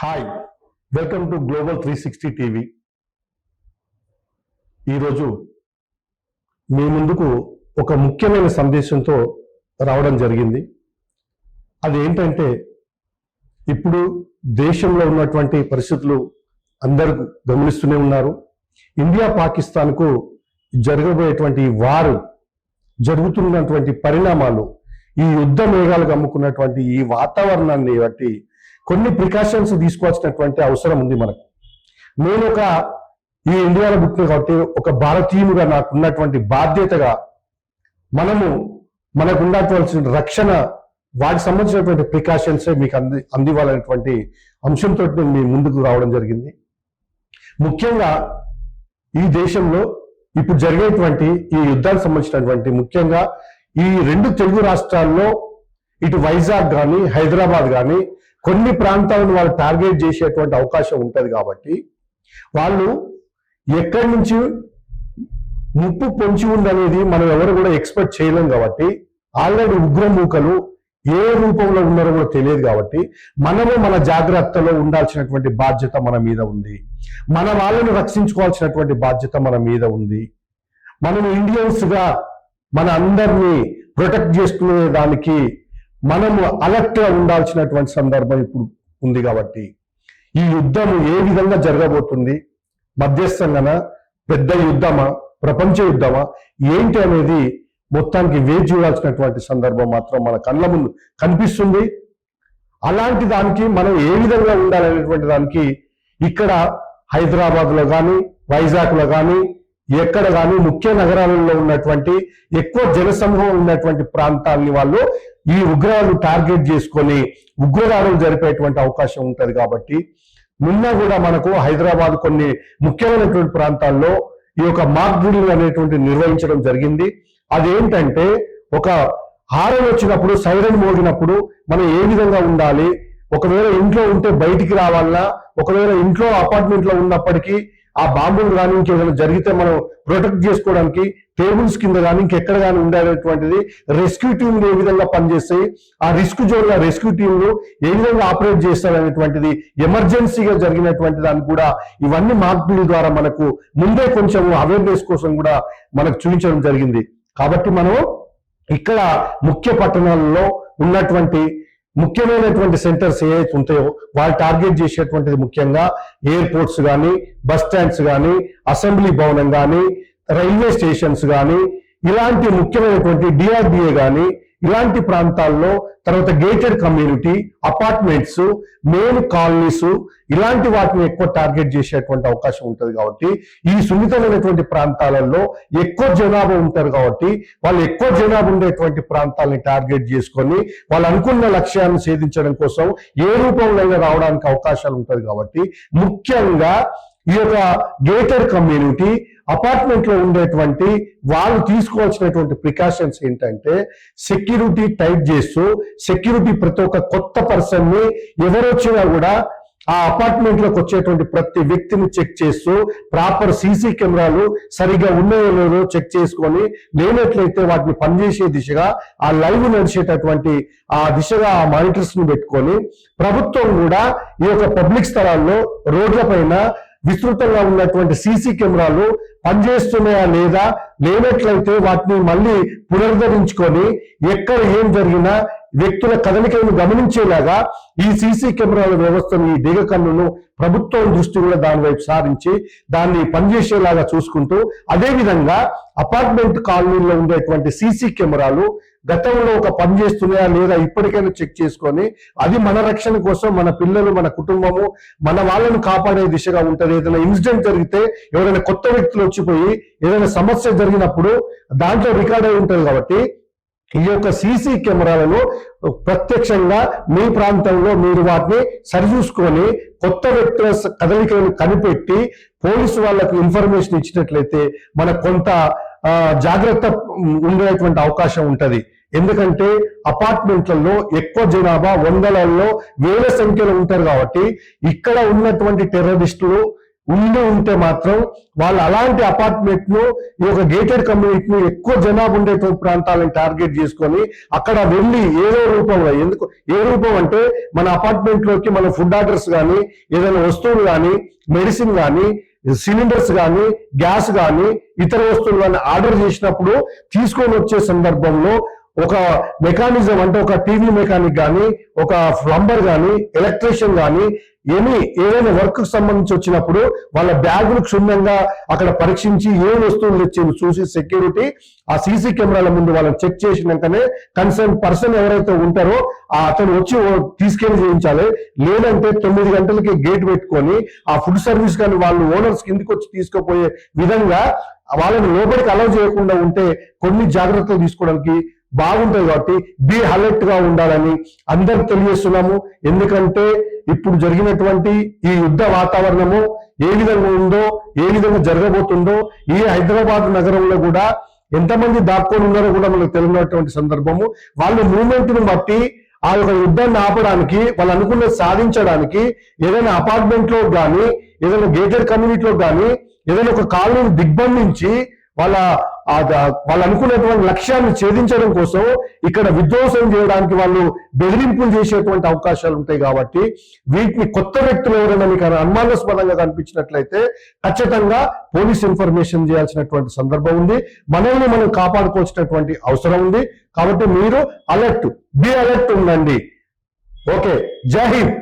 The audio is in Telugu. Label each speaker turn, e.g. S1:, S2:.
S1: Hi welcome to global three sixty TV ఈరోజు మీ ముందుకు ఒక ముఖ్యమైన సందేశంతో రావడం జరిగింది. అది ఏంటంటే ఇప్పుడు దేశంలో ఉన్నటువంటి పరిస్థితులు అందరూ గమనిస్తూనే ఉన్నారు. ఇండియా పాకిస్తాన్కు జరగబోయేటువంటి వారు జరుగుతున్నటువంటి పరిణామాలు ఈ యుద్ధ మేఘాలు అమ్ముకున్నటువంటి ఈ వాతావరణాన్ని బట్టి కొన్ని ప్రికాషన్స్ తీసుకోవాల్సినటువంటి అవసరం ఉంది మనకు. నేను ఒక ఈ ఇండియాలో పుట్టిన కాబట్టి ఒక భారతీయునిగా నాకు ఉన్నటువంటి బాధ్యతగా మనము మనకు ఉండవలసిన రక్షణ వాటికి సంబంధించినటువంటి ప్రికాషన్స్ మీకు అంది అందివ్వాలనేటువంటి అంశంతో నేను మీ ముందుకు రావడం జరిగింది. ముఖ్యంగా ఈ దేశంలో ఇప్పుడు జరిగేటువంటి ఈ యుద్ధానికి సంబంధించినటువంటి ముఖ్యంగా ఈ రెండు తెలుగు రాష్ట్రాల్లో ఇటు వైజాగ్ కానీ హైదరాబాద్ కానీ కొన్ని ప్రాంతాలను వాళ్ళు టార్గెట్ చేసేటువంటి అవకాశం ఉంటుంది కాబట్టి వాళ్ళు ఎక్కడి నుంచి ముప్పు పొంచి ఉందనేది మనం ఎవరు కూడా ఎక్స్పెక్ట్ చేయలేం కాబట్టి ఆల్రెడీ ఉగ్రమూకలు ఏ రూపంలో ఉన్నారో కూడా తెలియదు కాబట్టి మనము మన జాగ్రత్తలో ఉండాల్సినటువంటి బాధ్యత మన మీద ఉంది. మన వాళ్ళని రక్షించుకోవాల్సినటువంటి బాధ్యత మన మీద ఉంది. మనం ఇండియన్స్గా మన అందరినీ ప్రొటెక్ట్ చేసుకునే దానికి మనము అలర్ట్గా ఉండాల్సినటువంటి సందర్భం ఇప్పుడు ఉంది కాబట్టి ఈ యుద్ధం ఏ విధంగా జరగబోతుంది? మధ్యస్థంగాన? పెద్ద యుద్ధమా? ప్రపంచ యుద్ధమా? ఏంటి అనేది మొత్తానికి వేచి చూడాల్సినటువంటి సందర్భం మాత్రం మన కళ్ళ ముందు కనిపిస్తుంది. అలాంటి దానికి మనం ఏ విధంగా ఉండాలనేటువంటి దానికి ఇక్కడ హైదరాబాద్లో కానీ వైజాగ్లో కానీ ఎక్కడ కానీ ముఖ్య నగరాలలో ఉన్నటువంటి ఎక్కువ జనసమూహం ఉన్నటువంటి ప్రాంతాలని వాళ్ళు ఈ ఉగ్రవాదులు టార్గెట్ చేసుకొని ఉగ్రదాడులు జరిపేటువంటి అవకాశం ఉంటుంది కాబట్టి నిన్న కూడా మనకు హైదరాబాద్ కొన్ని ముఖ్యమైనటువంటి ప్రాంతాల్లో ఈ యొక్క మాక్ అనేటువంటి నిర్వహించడం జరిగింది. అదేంటంటే ఒక హారన్ వచ్చినప్పుడు సైరన్ మోగినప్పుడు మనం ఏ విధంగా ఉండాలి? ఒకవేళ ఇంట్లో ఉంటే బయటికి రావాలన్నా ఒకవేళ ఇంట్లో అపార్ట్మెంట్లో ఉన్నప్పటికీ ఆ బాంబులు కానీ ఇంకేదైనా జరిగితే మనం ప్రొటెక్ట్ చేసుకోవడానికి టేబుల్స్ కింద కానీ ఇంకెక్కడ కానీ ఉండేటటువంటిది రెస్క్యూ టీంలు ఏ విధంగా పనిచేస్తాయి ఆ రిస్క్ జోన్ రెస్క్యూ టీంలు ఏ విధంగా ఆపరేట్ చేస్తారనేటువంటిది ఎమర్జెన్సీగా జరిగినటువంటి దాన్ని కూడా ఇవన్నీ మార్పుల ద్వారా మనకు ముందే కొంచెం అవేర్నెస్ కోసం కూడా మనకు చూపించడం జరిగింది. కాబట్టి మనం ఇక్కడ ముఖ్య పట్టణాలలో ఉన్నటువంటి ముఖ్యమైనటువంటి సెంటర్స్ ఏవైతే ఉంటాయో వాళ్ళు టార్గెట్ చేసేటువంటిది ముఖ్యంగా ఎయిర్పోర్ట్స్ కానీ బస్ స్టాండ్స్ కానీ అసెంబ్లీ భవనం కానీ రైల్వే స్టేషన్స్ కానీ ఇలాంటి ముఖ్యమైనటువంటి డిఆర్డిఏ కానీ ఇలాంటి ప్రాంతాల్లో తర్వాత gated community apartments main colonies ఇలాంటి వాటిని ఎక్కువ టార్గెట్ చేసేటువంటి అవకాశం ఉంటుంది కాబట్టి ఈ సున్నితమైనటువంటి ప్రాంతాలలో ఎక్కువ జనాభా ఉంటారు కాబట్టి వాళ్ళు ఎక్కువ జనాభా ఉండేటువంటి ప్రాంతాలని టార్గెట్ చేసుకొని వాళ్ళు అనుకున్న లక్ష్యాన్ని ఛేదించడం కోసం ఏ రూపంలో రావడానికి అవకాశాలు ఉంటుంది కాబట్టి ముఖ్యంగా ఈ యొక్క గేటెడ్ కమ్యూనిటీ అపార్ట్మెంట్లో ఉండేటువంటి వాళ్ళు తీసుకోవాల్సినటువంటి ప్రికాషన్స్ ఏంటంటే సెక్యూరిటీ టైట్ చేస్తూ సెక్యూరిటీ ప్రతి ఒక్క కొత్త పర్సన్ని కూడా ఆ అపార్ట్మెంట్లోకి వచ్చేటువంటి ప్రతి వ్యక్తిని చెక్ చేస్తూ ప్రాపర్ సీసీ కెమెరాలు సరిగా ఉన్నాయో లేదో చెక్ చేసుకొని లేనట్లయితే వాటిని పనిచేసే దిశగా ఆ లైవ్ నడిచేటటువంటి ఆ దిశగా ఆ మానిటర్స్ని పెట్టుకొని ప్రభుత్వం కూడా ఈ యొక్క పబ్లిక్ స్థలాల్లో రోడ్ల పైన విస్తృతంగా ఉన్నటువంటి సీసీ కెమెరాలు పనిచేస్తున్నాయా లేదా లేనట్లయితే వాటిని మళ్ళీ పునరుద్ధరించుకొని ఎక్కడ ఏం జరిగినా వ్యక్తుల కదలికలను గమనించేలాగా ఈ సీసీ కెమెరాల వ్యవస్థను ఈ దిగ కన్నును ప్రభుత్వం దృష్టి కూడా దాని వైపు సారించి దాన్ని పనిచేసేలాగా చూసుకుంటూ అదేవిధంగా అపార్ట్మెంట్ కాలనీలో ఉండేటువంటి సీసీ కెమెరాలు గతంలో ఒక పని చేస్తున్నాయా లేదా ఇప్పటికైనా చెక్ చేసుకొని అది మన రక్షణ కోసం మన పిల్లలు మన కుటుంబము మన వాళ్ళను కాపాడే దిశగా ఉంటుంది. ఏదైనా ఇన్సిడెంట్ జరిగితే ఎవరైనా కొత్త వ్యక్తులు వచ్చిపోయి ఏదైనా సమస్య జరిగినప్పుడు దాంట్లో రికార్డ్ అయి ఉంటుంది కాబట్టి ఈ యొక్క సీసీ కెమెరాలను ప్రత్యక్షంగా మీ ప్రాంతంలో మీరు వాటిని సరిచూసుకొని కొత్త వ్యక్తుల కదలికలను కనిపెట్టి పోలీసు వాళ్ళకు ఇన్ఫర్మేషన్ ఇచ్చినట్లయితే మన కొంత జాగ్రత్త ఉండేటువంటి అవకాశం ఉంటుంది. ఎందుకంటే అపార్ట్మెంట్లలో ఎక్కువ జనాభా వందలలో వేల సంఖ్యలో ఉంటారు కాబట్టి ఇక్కడ ఉన్నటువంటి టెర్రరిస్టులు ఉండి ఉంటే మాత్రం వాళ్ళు అలాంటి అపార్ట్మెంట్ను ఈ యొక్క గేటెడ్ కమ్యూనిటీని ఎక్కువ జనాభా ఉండేటువంటి ప్రాంతాలను టార్గెట్ చేసుకొని అక్కడ వెళ్ళి ఏదో రూపంలో ఎందుకు ఏ రూపం అంటే మన అపార్ట్మెంట్లోకి మన ఫుడ్ ఆర్డర్స్ కానీ ఏదైనా వస్తువులు కానీ మెడిసిన్ కానీ సిలిండర్స్ కానీ గ్యాస్ కానీ ఇతర వస్తువులు కానీ ఆర్డర్ చేసినప్పుడు తీసుకొని వచ్చే సందర్భంలో ఒక మెకానిజం అంటే ఒక టీవీ మెకానిక్ కానీ ఒక ప్లంబర్ కానీ ఎలక్ట్రీషియన్ కానీ ఏమి ఏదైనా వర్క్ సంబంధించి వచ్చినప్పుడు వాళ్ళ బ్యాగులు క్షుణ్ణంగా అక్కడ పరీక్షించి ఏ వస్తువులు తెచ్చింది చూసి సెక్యూరిటీ ఆ సీసీ కెమెరాల ముందు వాళ్ళని చెక్ చేసినాకనే కన్సర్న్ పర్సన్ ఎవరైతే ఉంటారో ఆ అతను వచ్చి తీసుకెళ్ళి చేయించాలి. లేదంటే తొమ్మిది గంటలకి గేట్ పెట్టుకొని ఆ ఫుడ్ సర్వీస్ కానీ వాళ్ళు ఓనర్స్ కిందికి వచ్చి తీసుకుపోయే విధంగా వాళ్ళని లోపలికి అలౌ చేయకుండా ఉంటే కొన్ని జాగ్రత్తలు తీసుకోవడానికి బాగుంటుంది కాబట్టి బీ అలర్ట్గా ఉండాలని అందరు తెలియజేస్తున్నాము. ఎందుకంటే ఇప్పుడు జరిగినటువంటి ఈ యుద్ధ వాతావరణము ఏ విధంగా ఉందో ఏ విధంగా జరగబోతుందో ఈ హైదరాబాద్ నగరంలో కూడా ఎంతమంది దాక్కొని ఉన్నారో కూడా మనకు తెలియనటువంటి సందర్భము. వాళ్ళ మూమెంట్ను బట్టి ఆ యొక్క యుద్ధాన్ని ఆపడానికి వాళ్ళు అనుకున్నది సాధించడానికి ఏదైనా అపార్ట్మెంట్లో కానీ ఏదైనా గేటెడ్ కమ్యూనిటీలో కానీ ఏదైనా ఒక కాలనీని దిగ్బంధించి వాళ్ళ వాళ్ళు అనుకున్నటువంటి లక్ష్యాన్ని ఛేదించడం కోసం ఇక్కడ విధ్వంసం చేయడానికి వాళ్ళు బెదిరింపులు చేసేటువంటి అవకాశాలు ఉంటాయి కాబట్టి వీటిని కొత్త వ్యక్తులు ఎవరైనా మీకు అనుమానాస్పదంగా కనిపించినట్లయితే ఖచ్చితంగా పోలీస్ ఇన్ఫర్మేషన్ చేయాల్సినటువంటి సందర్భం ఉంది. మనల్ని మనం కాపాడుకోవాల్సినటువంటి అవసరం ఉంది. కాబట్టి మీరు అలర్ట్ బి అలర్ట్ ఉండండి. ఓకే జై హింద్.